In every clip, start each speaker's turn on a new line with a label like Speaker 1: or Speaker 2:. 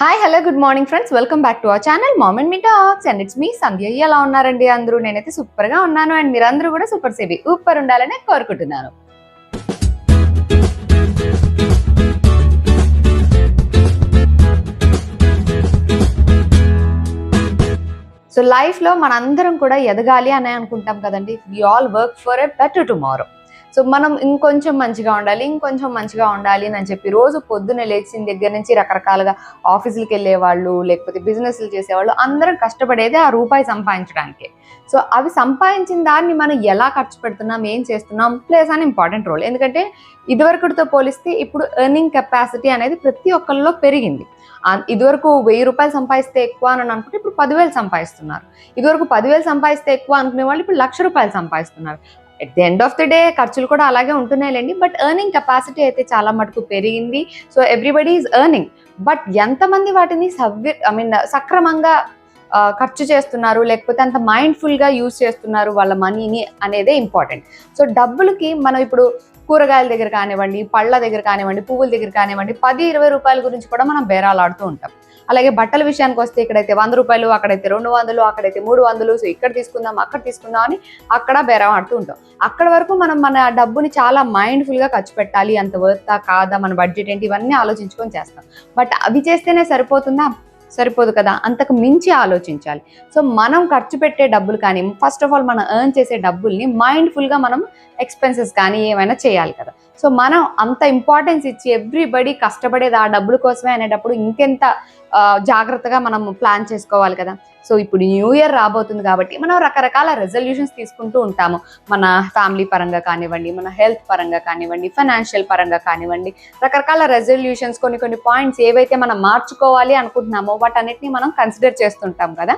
Speaker 1: Hi hello good morning friends welcome back to our channel mom and me talks and it's me Sandhya ఎలా ఉన్నారండి అందరూ? నేనైతే సూపర్గా ఉన్నాను. అండ్ మీరందరూ కూడా సూపర్ సేవి సూపర్ ఉండాలని కోరుకుంటున్నాను. సో లైఫ్లో మనందరం కూడా ఎదగాలి అని అనుకుంటాం కదండి. We all work for a better tomorrow so మనం ఇంకొంచెం మంచిగా ఉండాలి ఇంకొంచెం మంచిగా ఉండాలి అని చెప్పి రోజు పొద్దున్న లేచిన దగ్గర నుంచి రకరకాలుగా ఆఫీసులకు వెళ్ళేవాళ్ళు లేకపోతే బిజినెస్లు చేసేవాళ్ళు అందరం కష్టపడేది ఆ రూపాయి సంపాదించడానికి. సో అవి సంపాదించిన దాన్ని మనం ఎలా ఖర్చు పెడుతున్నాం ఏం చేస్తున్నాం ప్లేస్ అని ఇంపార్టెంట్ రోల్ ఎందుకంటే ఇదివరకుతో పోలిస్తే ఇప్పుడు ఎర్నింగ్ కెపాసిటీ అనేది ప్రతి ఒక్కరిలో పెరిగింది. ఇదివరకు వెయ్యి రూపాయలు సంపాదిస్తే ఎక్కువ అని అనుకుంటే ఇప్పుడు పదివేలు సంపాదిస్తున్నారు. ఇదివరకు పదివేలు సంపాదిస్తే ఎక్కువ అనుకునే వాళ్ళు ఇప్పుడు లక్ష రూపాయలు సంపాదిస్తున్నారు. At the end of the day ఖర్చులు కూడా అలాగే ఉంటున్నాయిలేండి. బట్ ఎర్నింగ్ కెపాసిటీ అయితే చాలా మటుకు పెరిగింది. So everybody is earning but ఎంతమంది వాటిని సవ్య ఐ మీన్ సక్రమంగా ఖర్చు చేస్తున్నారు? లేకపోతే అంత మైండ్ఫుల్గా యూజ్ చేస్తున్నారు? వాళ్ళ మనీని అనేదే ఇంపార్టెంట్ సో డబ్బులకి మనం ఇప్పుడు కూరగాయల దగ్గర కానివ్వండి పళ్ళ దగ్గర కానివ్వండి పువ్వుల దగ్గర కానివ్వండి పది ఇరవై రూపాయల గురించి కూడా మనం బేరాలాడుతూ ఉంటాం. అలాగే బట్టల విషయానికి వస్తే ఇక్కడైతే వంద రూపాయలు అక్కడైతే రెండు వందలు అక్కడైతే మూడు వందలు సో ఇక్కడ తీసుకుందాం అక్కడ తీసుకుందాం అని అక్కడ బేరం ఆడుతూ ఉంటాం. అక్కడ వరకు మనం మన డబ్బుని చాలా మైండ్ఫుల్గా ఖర్చు పెట్టాలి. అంత వర్తా కాదా మన బడ్జెట్ ఏంటి ఇవన్నీ ఆలోచించుకొని చేస్తాం. బట్ అవి చేస్తేనే సరిపోతుందా? సరిపోదు కదా. అంతకు మించి ఆలోచించాలి. సో మనం ఖర్చు పెట్టే డబ్బులు కానీ ఫస్ట్ ఆఫ్ ఆల్ మనం ఎర్న్ చేసే డబ్బుల్ని మైండ్ఫుల్గా మనం ఎక్స్పెన్సెస్ కానీ ఏమైనా చేయాలి కదా. సో మనం అంత ఇంపార్టెన్స్ ఇచ్చి ఎవ్రీబడి కష్టపడేది ఆ డబ్బుల కోసమే అనేటప్పుడు ఇంకెంత జాగ్రత్తగా మనం ప్లాన్ చేసుకోవాలి కదా. సో ఇప్పుడు న్యూ ఇయర్ రాబోతుంది కాబట్టి మనం రకరకాల రెజల్యూషన్స్ తీసుకుంటూ ఉంటాము. మన ఫ్యామిలీ పరంగా కానివ్వండి మన హెల్త్ పరంగా కానివ్వండి ఫైనాన్షియల్ పరంగా కానివ్వండి రకరకాల రెజల్యూషన్స్ కొన్ని కొన్ని పాయింట్స్ ఏవైతే మనం మార్చుకోవాలి అనుకుంటున్నామో వాటన్నిటిని మనం కన్సిడర్ చేస్తుంటాం కదా.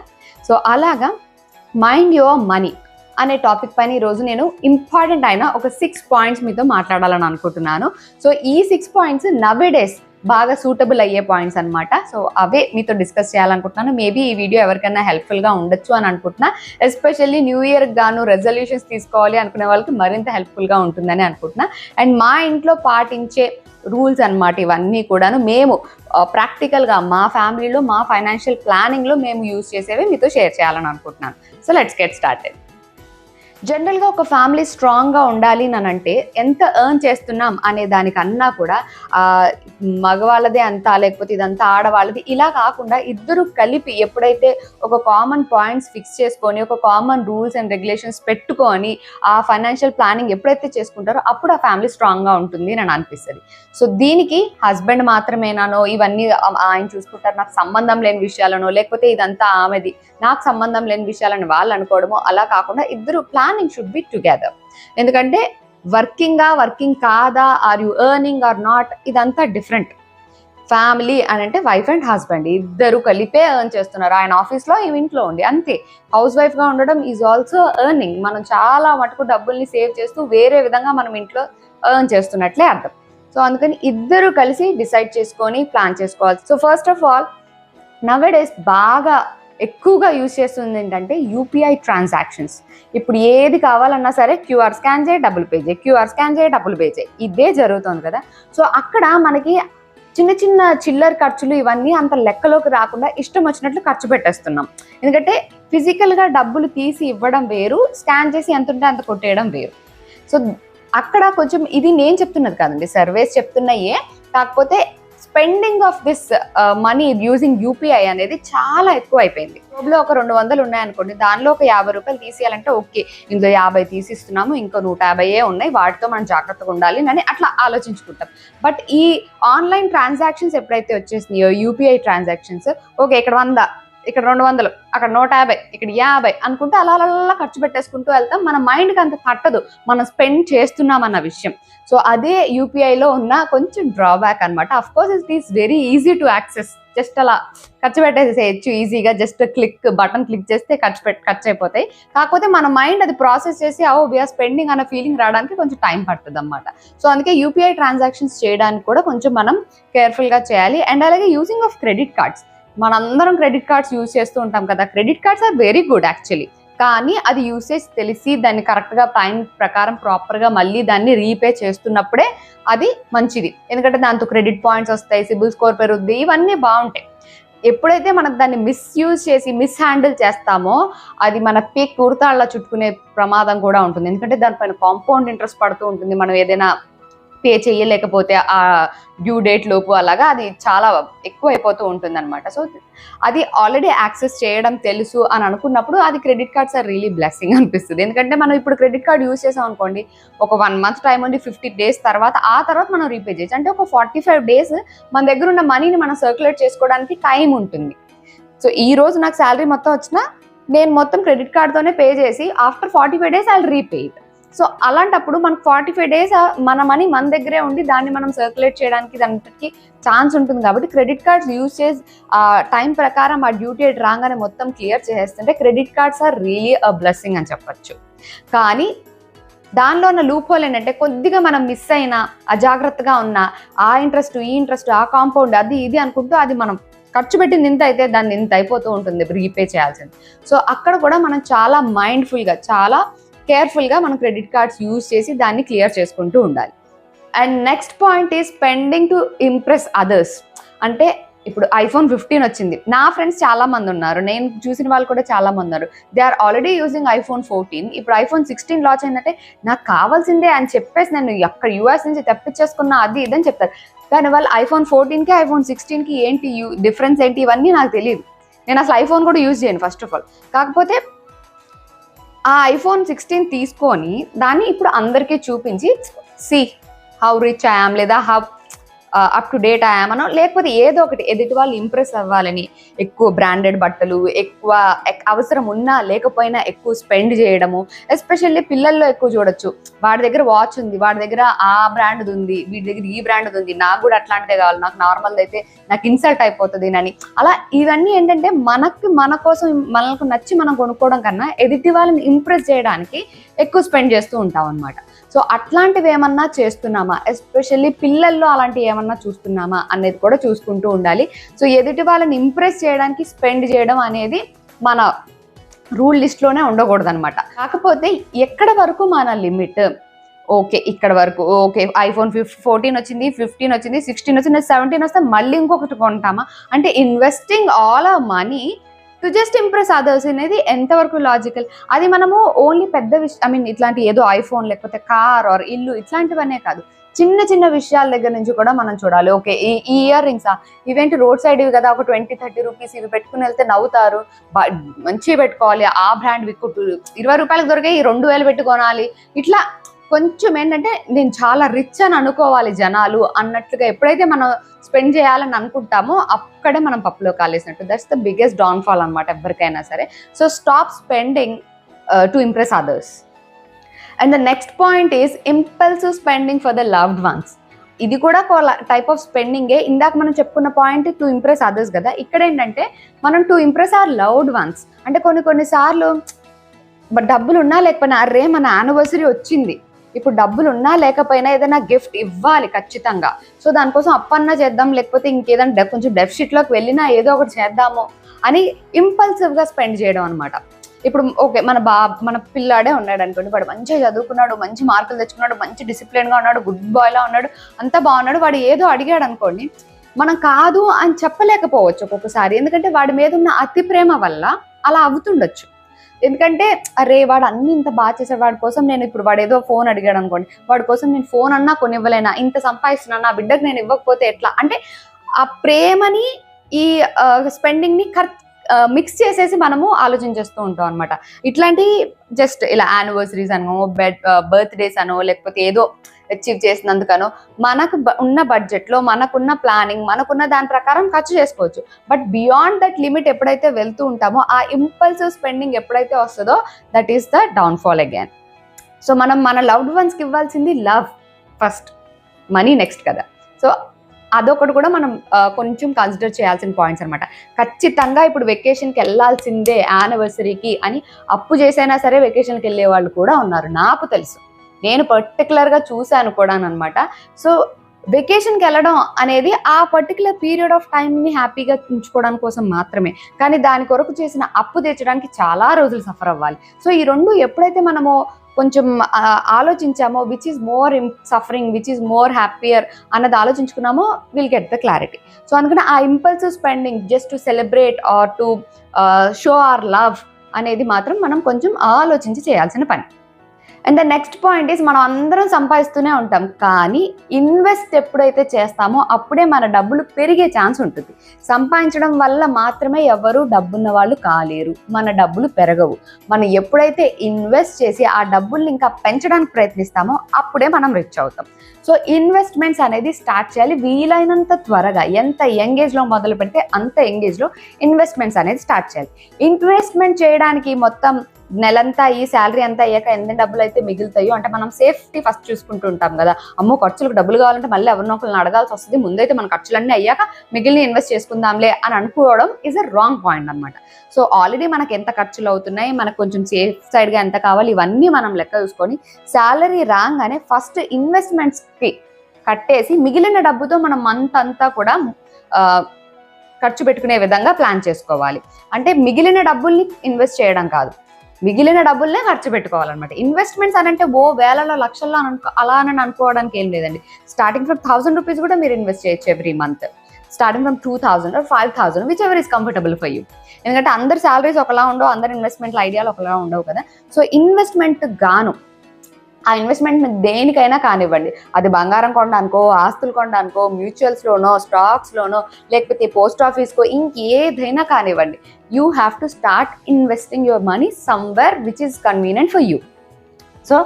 Speaker 1: సో అలాగా మైండ్ యువర్ మనీ అనే టాపిక్ పైన ఈరోజు నేను ఇంపార్టెంట్ అయిన ఒక సిక్స్ పాయింట్స్ మీతో మాట్లాడాలని అనుకుంటున్నాను. సో ఈ సిక్స్ పాయింట్స్ నవే డేస్ బాగా సూటబుల్ అయ్యే పాయింట్స్ అనమాట సో అవే మీతో డిస్కస్ చేయాలనుకుంటున్నాను. మేబీ ఈ వీడియో ఎవరికైనా హెల్ప్ఫుల్గా ఉండొచ్చు అని అనుకుంటున్నా. ఎస్పెషల్లీ న్యూ ఇయర్ గాను రెజల్యూషన్స్ తీసుకోవాలి అనుకునే వాళ్ళకి మరింత హెల్ప్ఫుల్గా ఉంటుందని అనుకుంటున్నా. అండ్ మా ఇంట్లో పాటించే రూల్స్ అనమాట ఇవన్నీ కూడాను మేము ప్రాక్టికల్గా మా ఫ్యామిలీలో మా ఫైనాన్షియల్ ప్లానింగ్లో మేము యూజ్ చేసేవి మీతో షేర్ చేయాలని అనుకుంటున్నాను. సో లెట్స్ గెట్ స్టార్టెడ్ జనరల్గా ఒక ఫ్యామిలీ స్ట్రాంగ్గా ఉండాలి అని అంటే ఎంత ఎర్న్ చేస్తున్నాం అనే దానికన్నా కూడా మగవాళ్ళదే అంతా లేకపోతే ఇదంతా ఆడవాళ్ళది ఇలా కాకుండా ఇద్దరు కలిపి ఎప్పుడైతే ఒక కామన్ పాయింట్స్ ఫిక్స్ చేసుకొని ఒక కామన్ రూల్స్ అండ్ రెగ్యులేషన్స్ పెట్టుకొని ఆ ఫైనాన్షియల్ ప్లానింగ్ ఎప్పుడైతే చేసుకుంటారో అప్పుడు ఆ ఫ్యామిలీ స్ట్రాంగ్గా ఉంటుంది అని అనిపిస్తుంది. సో దీనికి హస్బెండ్ మాత్రమేనానో ఇవన్నీ ఆయన చూసుకుంటారు నాకు సంబంధం లేని విషయాలనో లేకపోతే ఇదంతా ఆమెది నాకు సంబంధం లేని విషయాలని వాళ్ళు అనుకోవడమో అలా కాకుండా ఇద్దరు plan planning should be together ఎందుకంటే వర్కింగా వర్కింగ్ కాదా or you earning or not ఇదంతా డిఫరెంట్ ఫ్యామిలీ అని అంటే వైఫ్ అండ్ హస్బెండ్ ఇద్దరు కలిపే ఎర్న్ చేస్తున్నారు. ఆయన ఆఫీస్లో ఈ ఇంట్లో ఉండి అంతే. హౌస్ వైఫ్గా ఉండడం ఈజ్ ఆల్సో ఎర్నింగ్ మనం చాలా మటుకు డబ్బుల్ని సేవ్ చేస్తూ వేరే విధంగా మనం ఇంట్లో ఎర్న్ చేస్తున్నట్లే అర్థం. సో అందుకని ఇద్దరు కలిసి డిసైడ్ చేసుకొని ప్లాన్ చేసుకోవాలి. So first of all nowadays బాగా ఎక్కువగా యూజ్ చేస్తుంది ఏంటంటే యూపీఐ ట్రాన్సాక్షన్స్. ఇప్పుడు ఏది కావాలన్నా సరే క్యూఆర్ స్కాన్ చేయి డబ్బులు పే చేయి. క్యూఆర్ స్కాన్ చేయి డబ్బులు పే చేయి. ఇదే జరుగుతుంది కదా. సో అక్కడ మనకి చిన్న చిన్న చిల్లర ఖర్చులు ఇవన్నీ అంత లెక్కలోకి రాకుండా ఇష్టం వచ్చినట్లు ఖర్చు పెట్టేస్తున్నాం. ఎందుకంటే ఫిజికల్గా డబ్బులు తీసి ఇవ్వడం వేరు స్కాన్ చేసి ఎంత ఉంటే అంత కొట్టేయడం వేరు. సో అక్కడ కొంచెం ఇది నేను చెప్తున్నది కాదండి. సర్వేస్ చెప్తున్నాయే. కాకపోతే spending of this money using UPI అనేది చాలా ఎక్కువ అయిపోయింది జాబ్లో ఒక రెండు వందలు ఉన్నాయనుకోండి దానిలో ఒక యాభై రూపాయలు తీసేయాలంటే ఓకే. ఇందులో యాభై తీసిస్తున్నాము ఇంకో నూట యాభైయే ఉన్నాయి వాటితో మనం జాగ్రత్తగా ఉండాలి అని అట్లా ఆలోచించుకుంటాం. బట్ ఈ ఆన్లైన్ ట్రాన్సాక్షన్స్ ఎప్పుడైతే వచ్చేసినాయో యూపీఐ ట్రాన్సాక్షన్స్ ఓకే ఇక్కడ వంద ఇక్కడ రెండు వందలు అక్కడ నూట యాభై ఇక్కడ యాభై అనుకుంటే అలా అలా ఖర్చు పెట్టేసుకుంటూ వెళ్తాం. మన మైండ్కి అంత తట్టదు. మనం స్పెండ్ చేస్తున్నాం అన్న విషయం. సో అదే యూపీఐలో ఉన్న కొంచెం డ్రాబ్యాక్ అనమాట of course it is very easy to access just అలా ఖర్చు పెట్టేసేయచ్చు ఈజీగా జస్ట్ క్లిక్ బటన్ క్లిక్ చేస్తే ఖర్చు పెట్ ఖర్చు అయిపోతాయి. కాకపోతే మన మైండ్ అది ప్రాసెస్ చేసి ఓ వీఆర్ స్పెండింగ్ అన్న ఫీలింగ్ రావడానికి కొంచెం టైం పడుతుంది అనమాట సో అందుకే యూపీఐ ట్రాన్సాక్షన్స్ చేయడానికి కూడా కొంచెం మనం కేర్ఫుల్గా చేయాలి. అండ్ అలాగే యూజింగ్ ఆఫ్ క్రెడిట్ కార్డ్స్ మనందరం క్రెడిట్ కార్డ్స్ యూజ్ చేస్తూ ఉంటాం కదా. Credit cards are very good actually. కానీ అది యూసేజ్ తెలిసి దాన్ని కరెక్ట్గా టైం ప్రకారం ప్రాపర్గా మళ్ళీ దాన్ని రీపే చేస్తున్నప్పుడే అది మంచిది. ఎందుకంటే దాంతో క్రెడిట్ పాయింట్స్ వస్తాయి సిబిల్ స్కోర్ పెరుగుద్ది ఇవన్నీ బాగుంటాయి. ఎప్పుడైతే మనం దాన్ని మిస్యూజ్ చేసి మిస్ హ్యాండిల్ చేస్తామో అది మన పీక్ కుర్తాళ్ళ చుట్టుకునే ప్రమాదం కూడా ఉంటుంది. ఎందుకంటే దానిపైన కాంపౌండ్ ఇంట్రెస్ట్ పడుతూ ఉంటుంది. మనం ఏదైనా పే చేయలేకపోతే ఆ డ్యూ డేట్ లోపు అలాగా అది చాలా ఎక్కువ అయిపోతూ ఉంటుంది అనమాట సో అది ఆల్రెడీ యాక్సెస్ చేయడం తెలుసు అని అనుకున్నప్పుడు అది credit cards are really blessing అనిపిస్తుంది. ఎందుకంటే మనం ఇప్పుడు క్రెడిట్ కార్డ్ యూస్ చేసాం అనుకోండి ఒక వన్ మంత్ టైం ఉండి ఫిఫ్టీ డేస్ తర్వాత ఆ తర్వాత మనం రీపే చేయొచ్చు. అంటే ఒక ఫార్టీ ఫైవ్ డేస్ మన దగ్గర ఉన్న మనీని మనం సర్క్యులేట్ చేసుకోవడానికి టైం ఉంటుంది. సో ఈ రోజు నాకు శాలరీ మొత్తం వచ్చినా నేను మొత్తం క్రెడిట్ కార్డ్తోనే పే చేసి after forty five days I repay it so అలాంటప్పుడు మనకు ఫార్టీ ఫైవ్ డేస్ మన మనీ మన దగ్గరే ఉండి దాన్ని మనం సర్క్యులేట్ చేయడానికి దానికి ఛాన్స్ ఉంటుంది కాబట్టి క్రెడిట్ కార్డ్స్ యూజ్ చేసి ఆ టైం ప్రకారం ఆ డ్యూటీ డేట్ రాగానే మొత్తం clear చేసేస్తుంటే credit cards are really a blessing అని చెప్పచ్చు. కానీ దానిలో ఉన్న లూప్ హోల్ ఏంటంటే కొద్దిగా మనం మిస్ అయినా అజాగ్రత్తగా ఉన్నా ఆ ఇంట్రెస్ట్ ఈ ఇంట్రెస్ట్ ఆ కాంపౌండ్ అది ఇది అనుకుంటూ అది మనం ఖర్చు పెట్టింది ఇంత అయితే దాన్ని ఇంత అయిపోతూ ఉంటుంది రీపే చేయాల్సింది. సో అక్కడ కూడా మనం చాలా మైండ్ఫుల్గా చాలా కేర్ఫుల్గా మనం క్రెడిట్ కార్డ్స్ యూజ్ చేసి దాన్ని క్లియర్ చేసుకుంటూ ఉండాలి. And next point is spending to impress others అంటే ఇప్పుడు ఐఫోన్ ఫిఫ్టీన్ వచ్చింది. నా ఫ్రెండ్స్ చాలా మంది ఉన్నారు. నేను చూసిన వాళ్ళు కూడా చాలా మంది ఉన్నారు. They are already using iPhone fourteen ఇప్పుడు ఐఫోన్ సిక్స్టీన్ లాంచ్ అయిందంటే నాకు కావాల్సిందే అని చెప్పేసి నేను ఎక్కడ యూఎస్ నుంచి తెప్పించేసుకున్నా అది ఇదని చెప్తారు. కానీ వాళ్ళు ఐఫోన్ ఫోర్టీన్కి ఐఫోన్ సిక్స్టీన్కి ఏంటి డిఫరెన్స్ ఏంటి ఇవన్నీ నాకు తెలియదు నేను అసలు ఐఫోన్ కూడా యూజ్ చేయను ఫస్ట్ ఆఫ్ ఆల్ కాకపోతే ఆ ఐఫోన్ సిక్స్టీన్ తీసుకొని దాన్ని ఇప్పుడు అందరికీ చూపించి సి హౌ రిచ్ ఐయామ్ లేదా హౌ అప్ టు డేట్ అయ్యామనో లేకపోతే ఏదో ఒకటి ఎదుటి వాళ్ళు ఇంప్రెస్ అవ్వాలని ఎక్కువ బ్రాండెడ్ బట్టలు ఎక్కువ అవసరం ఉన్నా లేకపోయినా ఎక్కువ స్పెండ్ చేయడము ఎస్పెషల్లీ పిల్లల్లో ఎక్కువ చూడొచ్చు. వాడి దగ్గర వాచ్ ఉంది వాడి దగ్గర ఆ బ్రాండ్ ఉంది వీడి దగ్గర ఈ బ్రాండ్ ఉంది నాకు కూడా అట్లాంటిదే కావాలి నాకు నార్మల్ అయితే నాకు ఇన్సల్ట్ అయిపోతుంది అని. అలా ఇవన్నీ ఏంటంటే మనకి మన కోసం మనకు నచ్చి మనం కొనుక్కోవడం కన్నా ఎదుటి వాళ్ళని ఇంప్రెస్ చేయడానికి ఎక్కువ స్పెండ్ చేస్తూ ఉంటాం అనమాట సో అట్లాంటివి ఏమన్నా చేస్తున్నామా? ఎస్పెషల్లీ పిల్లల్లో అలాంటివి ఏమన్నా చూస్తున్నామా? అనేది కూడా చూసుకుంటూ ఉండాలి. సో ఎదుటి వాళ్ళని ఇంప్రెస్ చేయడానికి స్పెండ్ చేయడం అనేది మన రూల్ లిస్ట్లోనే ఉండకూడదు అనమాట కాకపోతే ఎక్కడ వరకు మన లిమిట్? ఓకే ఇక్కడ వరకు. ఓకే ఐఫోన్ ఫిఫ్ ఫోర్టీన్ వచ్చింది ఫిఫ్టీన్ వచ్చింది సిక్స్టీన్ వచ్చింది సెవెంటీన్ వస్తే మళ్ళీ ఇంకొకటి కొంటామా? అంటే ఇన్వెస్టింగ్ ఆల్ ఆ money to just impress others అనేది ఎంతవరకు లాజికల్? అది మనము ఓన్లీ పెద్ద విష ఐ మీన్ ఇట్లాంటి ఏదో ఐఫోన్ లేకపోతే కార్ ఆర్ ఇల్లు ఇట్లాంటివనే కాదు. చిన్న చిన్న విషయాల దగ్గర నుంచి కూడా మనం చూడాలి. ఓకే ఈ ఈ ఇయర్ రింగ్సా ఇవేంటి రోడ్ సైడ్ ఇవి కదా ఒక ట్వంటీ థర్టీ రూపీస్ ఇవి పెట్టుకుని వెళ్తే నవ్వుతారు. మంచిగా పెట్టుకోవాలి. ఆ బ్రాండ్ విక్కు ఇరవై రూపాయలకు దొరికే ఈ రెండు వేలు పెట్టుకోనాలి. ఇట్లా కొంచెం ఏంటంటే నేను చాలా రిచ్ అని అనుకోవాలి జనాలు అన్నట్లుగా ఎప్పుడైతే మనం స్పెండ్ చేయాలని అనుకుంటామో అక్కడే మనం పప్పులో కాలేసినట్టు. దట్స్ ద బిగ్గెస్ట్ డౌన్ఫాల్ అనమాట ఎవరికైనా సరే. So stop spending to impress others and the next point is impulsive spending for the loved ones ఇది కూడా టైప్ ఆఫ్ స్పెండింగే ఇందాక మనం చెప్పుకున్న పాయింట్ టు ఇంప్రెస్ అదర్స్ కదా. ఇక్కడ ఏంటంటే మనం to impress our loved ones అంటే కొన్ని కొన్నిసార్లు డబ్బులు ఉన్నా లేకపోయినా అరే మన యానివర్సరీ వచ్చింది. ఇప్పుడు డబ్బులు ఉన్నా లేకపోయినా ఏదైనా గిఫ్ట్ ఇవ్వాలి ఖచ్చితంగా. సో దానికోసం అప్పన్నా చేద్దాం లేకపోతే ఇంకేదైనా డె- కొంచెం డెఫిషిట్లోకి వెళ్ళినా ఏదో ఒకటి చేద్దాము అని ఇంపల్సివ్గా స్పెండ్ చేయడం అనమాట ఇప్పుడు ఓకే మన బా మన పిల్లాడే ఉన్నాడు అనుకోండి వాడు మంచిగా చదువుకున్నాడు మంచి మార్కులు తెచ్చుకున్నాడు మంచి డిసిప్లిన్గా ఉన్నాడు గుడ్ బాయ్లా ఉన్నాడు అంతా బాగున్నాడు వాడు ఏదో అడిగాడు అనుకోండి మనం కాదు అని చెప్పలేకపోవచ్చు ఒక్కొక్కసారి. ఎందుకంటే వాడి మీద ఉన్న అతి ప్రేమ వల్ల అలా అవుతుండొచ్చు. ఎందుకంటే అరే వాడు అన్ని ఇంత బాగా చేశాడు వాడి కోసం నేను ఇప్పుడు వాడు ఏదో ఫోన్ అడిగాడు అనుకోండి వాడి కోసం నేను ఫోన్ అన్నా కొనివ్వలేనా ఇంత సంపాదిస్తున్నా నా బిడ్డకు నేను ఇవ్వకపోతే ఎట్లా? అంటే ఆ ప్రేమని ఈ స్పెండింగ్ని ఖర్ మిక్స్ చేసేసి మనము ఆలోచించేస్తూ ఉంటాం అనమాట ఇట్లాంటి జస్ట్ ఇలా యానివర్సరీస్ అనో బెడ్ బర్త్డేస్ అనో లేకపోతే ఏదో అచీవ్ చేసినందుకనో మనకు ఉన్న బడ్జెట్లో మనకున్న ప్లానింగ్ మనకున్న దాని ప్రకారం ఖర్చు చేసుకోవచ్చు. బట్ బియాండ్ దట్ లిమిట్ ఎప్పుడైతే వెళ్తూ ఉంటామో ఆ ఇంపల్సివ్ స్పెండింగ్ ఎప్పుడైతే వస్తుందో that is the downfall again so మనం మన లవ్డ్ వన్స్కి ఇవ్వాల్సింది లవ్ ఫస్ట్ మనీ నెక్స్ట్ కదా. సో అదొకటి కూడా మనం కొంచెం కన్సిడర్ చేయాల్సిన పాయింట్స్ అనమాట ఖచ్చితంగా ఇప్పుడు వెకేషన్కి వెళ్ళాల్సిందే యానివర్సరీకి అని అప్పు చేసైనా సరే వెకేషన్కి వెళ్ళే వాళ్ళు కూడా ఉన్నారు. నాకు తెలుసు. నేను పర్టికులర్గా చూశాను కూడా అనమాట సో వెకేషన్కి వెళ్ళడం అనేది ఆ పర్టికులర్ పీరియడ్ ఆఫ్ టైంని హ్యాపీగా ఉంచుకోవడం కోసం మాత్రమే. కానీ దాని కొరకు చేసిన అప్పు తీర్చడానికి చాలా రోజులు సఫర్ అవ్వాలి. సో ఈ రెండు ఎప్పుడైతే మనము కొంచెం ఆలోచించామో which is more suffering which is more happier అన్నది ఆలోచించుకున్నామో will get the clarity so అందుకని ఆ impulsive spending just to celebrate or to show our love అనేది మాత్రం మనం కొంచెం ఆలోచించి చేయాల్సిన పని. And the next point is మనం అందరం సంపాదిస్తూనే ఉంటాం. కానీ ఇన్వెస్ట్ ఎప్పుడైతే చేస్తామో అప్పుడే మన డబ్బులు పెరిగే ఛాన్స్ ఉంటుంది. సంపాదించడం వల్ల మాత్రమే ఎవరు డబ్బున్న వాళ్ళు కాలేరు. మన డబ్బులు పెరగవు. మనం ఎప్పుడైతే ఇన్వెస్ట్ చేసి ఆ డబ్బుల్ని ఇంకా పెంచడానికి ప్రయత్నిస్తామో అప్పుడే మనం రిచ్ అవుతాం. సో ఇన్వెస్ట్మెంట్స్ అనేది స్టార్ట్ చేయాలి. వీలైనంత త్వరగా ఎంత యంగేజ్లో మొదలు పెడితే అంత యంగేజ్లో ఇన్వెస్ట్మెంట్స్ అనేది స్టార్ట్ చేయాలి. ఇన్వెస్ట్మెంట్ చేయడానికి మొత్తం నెలంతా ఈ శాలరీ అంతా అయ్యాక ఎన్ని డబ్బులు అయితే మిగులుతాయో అంటే మనం సేఫ్టీ ఫస్ట్ చూసుకుంటూ ఉంటాం కదా. అమ్మో ఖర్చులకు డబ్బులు కావాలంటే మళ్ళీ ఎవరినొకరిని అడగాల్సి వస్తుంది. ముందైతే మన ఖర్చులన్నీ అయ్యాక మిగిలిన ఇన్వెస్ట్ చేసుకుందాంలే అని అనుకోవడం ఇస్ అ రాంగ్ పాయింట్ అనమాట సో ఆల్రెడీ మనకి ఎంత ఖర్చులు అవుతున్నాయి మనకు కొంచెం సేఫ్ సైడ్గా ఎంత కావాలి ఇవన్నీ మనం లెక్క చూసుకొని శాలరీ రాగానే ఫస్ట్ ఇన్వెస్ట్మెంట్స్కి కట్టేసి మిగిలిన డబ్బుతో మనం మంత్ అంతా కూడా ఖర్చు పెట్టుకునే విధంగా ప్లాన్ చేసుకోవాలి. అంటే మిగిలిన డబ్బుల్ని ఇన్వెస్ట్ చేయడం కాదు. మిగిలిన డబ్బుల్నే ఖర్చు పెట్టుకోవాలన్నమాట. ఇన్వెస్ట్మెంట్స్ అని అంటే ఓ వేలలో లక్షల్లో అని అనుకో అలా అని అనుకోవడానికి ఏం లేదండి. స్టార్టింగ్ ఫ్రమ్ థౌసండ్ రూపీస్ కూడా మీరు ఇన్వెస్ట్ చేయొచ్చు every month starting from two thousand or five thousand whichever is comfortable for you ఎందుకంటే అందరి శాలరీస్ ఒకలా ఉండవు అందరి ఇన్వెస్ట్మెంట్ ఐడియాలు ఒకలా ఉండవు కదా. సో ఇన్వెస్ట్మెంట్ గాను ఆ ఇన్వెస్ట్మెంట్ దేనికైనా కానివ్వండి. అది బంగారం కొనడానికో ఆస్తులు కొండ మ్యూచువల్స్ లోనో స్టాక్స్ లోనో లేకపోతే పోస్ట్ ఆఫీస్కో ఇంకేదైనా కానివ్వండి. You have to start investing your money somewhere which is convenient for you so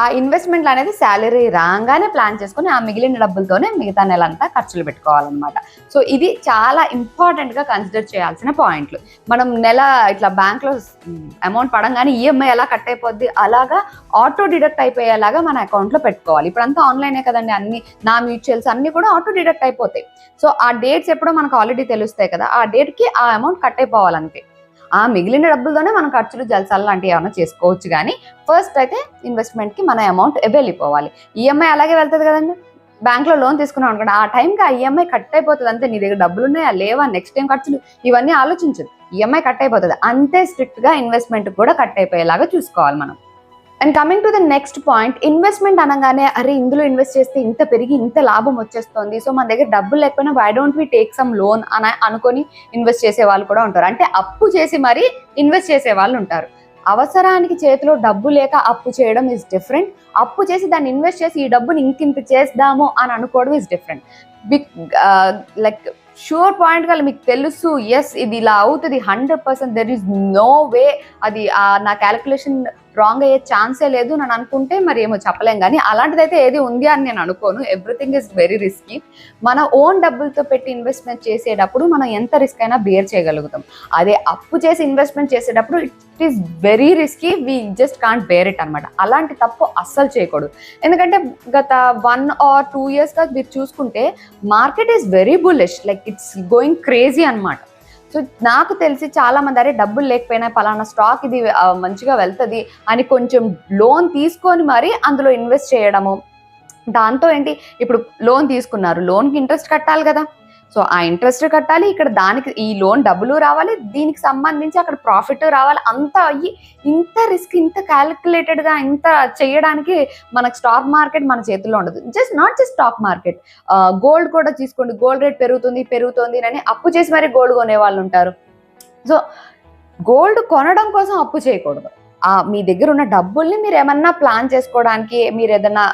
Speaker 1: ఆ ఇన్వెస్ట్మెంట్లు అనేది శాలరీ రాగానే ప్లాన్ చేసుకుని ఆ మిగిలిన డబ్బులతోనే మిగతా నెల అంతా ఖర్చులు పెట్టుకోవాలన్నమాట. సో ఇది చాలా ఇంపార్టెంట్గా కన్సిడర్ చేయాల్సిన పాయింట్లు మనం నెల ఇట్లా బ్యాంక్లో అమౌంట్ పడంగానే ఈఎంఐ ఎలా కట్ అయిపోద్ది? అలాగా ఆటో డిడక్ట్ అయిపోయేలాగా మన అకౌంట్లో పెట్టుకోవాలి. ఇప్పుడంతా ఆన్లైనే కదండి అన్ని నా మ్యూచువల్స్ అన్ని కూడా ఆటో డిడక్ట్ అయిపోతాయి. సో ఆ డేట్స్ ఎప్పుడో మనకు ఆల్రెడీ తెలుస్తాయి కదా ఆ డేట్కి ఆ అమౌంట్ కట్ అయిపోవాలంతే. ఆ మిగిలిన డబ్బులతోనే మనం ఖర్చులు జలసాలు లాంటివి ఏమైనా చేసుకోవచ్చు కానీ ఫస్ట్ అయితే ఇన్వెస్ట్మెంట్కి మన అమౌంట్ వెళ్ళిపోవాలి ఈఎంఐ అలాగే వెళ్తుంది కదండి. బ్యాంక్లో లోన్ తీసుకున్నాం అనుకోండి ఆ టైంకి ఆ ఈఎంఐ కట్ అయిపోతుంది అంతే. నీ దగ్గర డబ్బులు ఉన్నాయా లేవా? నెక్స్ట్ టైం ఖర్చులు? ఇవన్నీ ఆలోచించదు ఈఎంఐ కట్ అయిపోతుంది. అంతే స్ట్రిక్ట్గా ఇన్వెస్ట్మెంట్ కూడా కట్ అయిపోయేలాగా చూసుకోవాలి మనం. And coming to the next point investment అనగానే అరే ఇందులో ఇన్వెస్ట్ చేస్తే ఇంత పెరిగి ఇంత లాభం వచ్చేస్తుంది. సో మన దగ్గర డబ్బులు లేకపోయినా why don't we take some loan అని అనుకొని ఇన్వెస్ట్ చేసే వాళ్ళు కూడా ఉంటారు. అంటే అప్పు చేసి మరీ ఇన్వెస్ట్ చేసే వాళ్ళు ఉంటారు. అవసరానికి చేతిలో డబ్బు లేక అప్పు చేయడం ఇస్ డిఫరెంట్ అప్పు చేసి దాన్ని ఇన్వెస్ట్ చేసి ఈ డబ్బుని ఇంకింత చేద్దాము అని అనుకోవడం is different big like sure పాయింట్గా మీకు తెలుసు ఎస్ ఇది ఇలా అవుతుంది hundred percent there is no way అది నా క్యాలిక్యులేషన్ రాంగ్ అయ్యే ఛాన్సే లేదు నన్ను అనుకుంటే మరి ఏమో చెప్పలేం. కానీ అలాంటిదైతే ఏది ఉంది అని నేను అనుకోను. ఎవ్రీథింగ్ ఇస్ వెరీ రిస్కీ మన ఓన్ డబ్బులతో పెట్టి ఇన్వెస్ట్మెంట్ చేసేటప్పుడు మనం ఎంత రిస్క్ అయినా బేర్ చేయగలుగుతాం. అదే అప్పు చేసి ఇన్వెస్ట్మెంట్ చేసేటప్పుడు it is very risky we just can't bear it అనమాట అలాంటి తప్పు అస్సలు చేయకూడదు. ఎందుకంటే గత వన్ ఆర్ టూ ఇయర్స్గా మీరు చూసుకుంటే market is very bullish like it's going crazy అన్నమాట. సో నాకు తెలిసి చాలా మంది అరే డబ్బులు లేకపోయినా పలానా స్టాక్ ఇది మంచిగా వెళ్తుంది అని కొంచెం లోన్ తీసుకొని మరి అందులో ఇన్వెస్ట్ చేయడము. దాంతో ఏంటి ఇప్పుడు లోన్ తీసుకున్నారు. లోన్కి ఇంట్రెస్ట్ కట్టాలి కదా. సో ఆ ఇంట్రెస్ట్ కట్టాలి ఇక్కడ దానికి ఈ లోన్ డబ్బులు రావాలి దీనికి సంబంధించి అక్కడ ప్రాఫిట్ రావాలి అంతా అయ్యి ఇంత రిస్క్ ఇంత క్యాలిక్యులేటెడ్గా ఇంత చేయడానికి మనకు స్టాక్ మార్కెట్ మన చేతుల్లో ఉండదు. Just not just stock market gold కూడా తీసుకోండి గోల్డ్ రేట్ పెరుగుతుంది పెరుగుతుంది అని అప్పు చేసి మరీ గోల్డ్ కొనే వాళ్ళు ఉంటారు. సో గోల్డ్ కొనడం కోసం అప్పు చేయకూడదు. మీ దగ్గర ఉన్న డబ్బుల్ని మీరు ఏమన్నా ప్లాన్ చేసుకోవడానికి మీరు ఏదైనా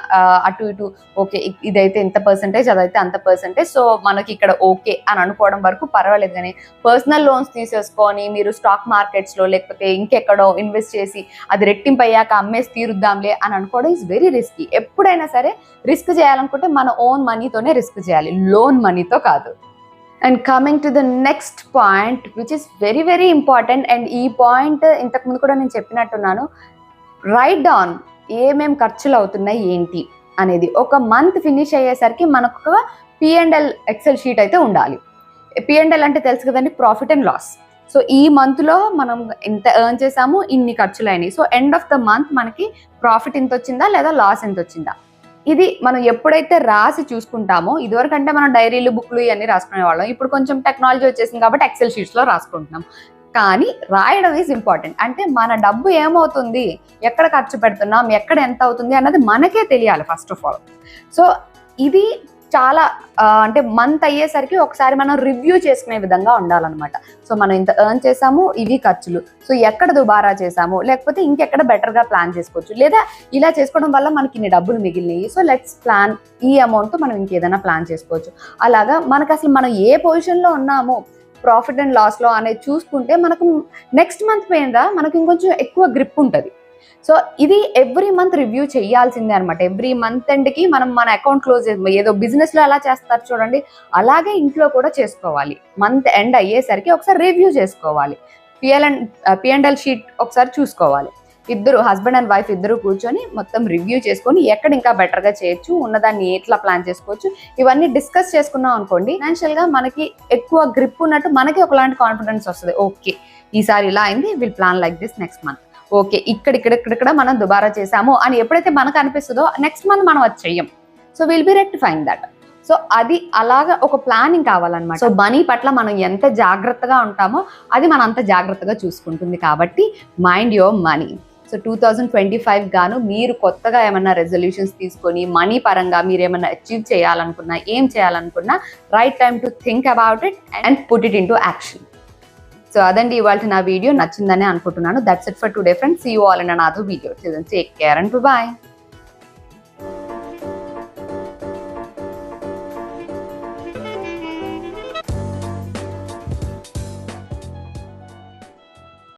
Speaker 1: అటు ఇటు ఓకే ఇదైతే ఇంత పర్సంటేజ్ అదైతే అంత పర్సంటేజ్ సో మనకి ఇక్కడ ఓకే అని అనుకోవడం వరకు పర్వాలేదు కానీ పర్సనల్ లోన్స్ తీసేసుకొని మీరు స్టాక్ మార్కెట్స్లో లేకపోతే ఇంకెక్కడో ఇన్వెస్ట్ చేసి అది రెట్టింపు అయ్యాక అమ్మేసి తీరుద్దాంలే అని అనుకోవడం ఇస్ వెరీ రిస్కీ ఎప్పుడైనా సరే రిస్క్ చేయాలనుకుంటే మన ఓన్ మనీతోనే రిస్క్ చేయాలి. లోన్ మనీతో కాదు. And coming to the next point which is very very important and ఈ పాయింట్ ఇంతకుముందు కూడా నేను చెప్పినట్టున్నాను. రైట్ డౌన్ ఏమేమి ఖర్చులు అవుతున్నాయి ఏంటి అనేది. ఒక మంత్ ఫినిష్ అయ్యేసరికి మనకు ఒక పిఎండ్ఎల్ ఎక్సెల్ షీట్ అయితే ఉండాలి. పిఎండ్ఎల్ అంటే తెలుసు కదండి ప్రాఫిట్ అండ్ లాస్ సో ఈ మంత్లో మనం ఇంత ఎర్న్ చేసాము ఇన్ని ఖర్చులు అయినాయి. So end of the month మనకి ప్రాఫిట్ ఎంత వచ్చిందా లేదా లాస్ ఎంత వచ్చిందా? ఇది మనం ఎప్పుడైతే రాసి చూసుకుంటామో ఇదివరకు అంటే మనం డైరీలు బుక్లు ఇవన్నీ రాసుకునే వాళ్ళం. ఇప్పుడు కొంచెం టెక్నాలజీ వచ్చేసింది కాబట్టి ఎక్సెల్ షీట్స్లో రాసుకుంటున్నాం. కానీ రాయడం ఈజ్ ఇంపార్టెంట్ అంటే మన డబ్బు ఏమవుతుంది? ఎక్కడ ఖర్చు పెడుతున్నాం? ఎక్కడ ఎంత అవుతుంది? అన్నది మనకే తెలియాలి ఫస్ట్ ఆఫ్ ఆల్ సో ఇది చాలా అంటే మంత్ అయ్యేసరికి ఒకసారి మనం రివ్యూ చేసుకునే విధంగా ఉండాలన్నమాట. సో మనం ఇంత ఎర్న్ చేసాము ఇవి ఖర్చులు. సో ఎక్కడ దుబారా చేసాము లేకపోతే ఇంకెక్కడ బెటర్గా ప్లాన్ చేసుకోవచ్చు లేదా ఇలా చేసుకోవడం వల్ల మనకి ఇన్ని డబ్బులు మిగిలినాయి. సో లెట్స్ ప్లాన్ ఈ అమౌంట్తో మనం ఇంకేదైనా ప్లాన్ చేసుకోవచ్చు. అలాగా మనకు అసలు మనం ఏ పొజిషన్లో ఉన్నామో ప్రాఫిట్ అండ్ లాస్లో అనేది చూసుకుంటే మనకు నెక్స్ట్ మంత్ మీద మనకు ఇంకొంచెం ఎక్కువ గ్రిప్ ఉంటుంది. సో ఇది ఎవ్రీ మంత్ రివ్యూ చేయాల్సిందే అనమాట ఎవ్రీ మంత్ ఎండ్కి మనం మన అకౌంట్ క్లోజ్ ఏదో బిజినెస్లో ఎలా చేస్తారు చూడండి. అలాగే ఇంట్లో కూడా చేసుకోవాలి. మంత్ ఎండ్ అయ్యేసరికి ఒకసారి రివ్యూ చేసుకోవాలి. పిఎల్ అండ్ పిఎండ్ఎల్ షీట్ ఒకసారి చూసుకోవాలి. ఇద్దరు హస్బెండ్ అండ్ వైఫ్ ఇద్దరు కూర్చొని మొత్తం రివ్యూ చేసుకొని ఎక్కడ ఇంకా బెటర్గా చేయొచ్చు ఉన్నదాన్ని ఎట్లా ప్లాన్ చేసుకోవచ్చు ఇవన్నీ డిస్కస్ చేసుకున్నాం అనుకోండి ఫైనాన్షియల్గా మనకి ఎక్కువ గ్రిప్ ఉన్నట్టు మనకి ఒకలాంటి కాన్ఫిడెన్స్ వస్తుంది. ఓకే ఈసారి ఇలా అయింది. Will plan like this next month okay ఇక్కడ ఇక్కడ ఇక్కడ మనం దుబారా చేసాము అని ఎప్పుడైతే మనకు అనిపిస్తుందో నెక్స్ట్ మంత్ మనం అది చెయ్యం. So will be rectifying that so అది అలాగా ఒక ప్లానింగ్ కావాలన్నమాట. సో మనీ పట్ల మనం ఎంత జాగ్రత్తగా ఉంటామో అది మనం అంత జాగ్రత్తగా చూసుకుంటుంది కాబట్టి mind your money so two thousand twenty five గాను మీరు కొత్తగా ఏమన్నా రెజల్యూషన్స్ తీసుకొని మనీ పరంగా మీరు ఏమన్నా అచీవ్ చేయాలనుకున్నా ఏం చేయాలనుకున్నా right time to think about it and put it in action so అదండి ఇవాళ నా వీడియో నచ్చిందని అనుకుంటున్నాను. That's it for today friends see you all and నాదో video take care and bye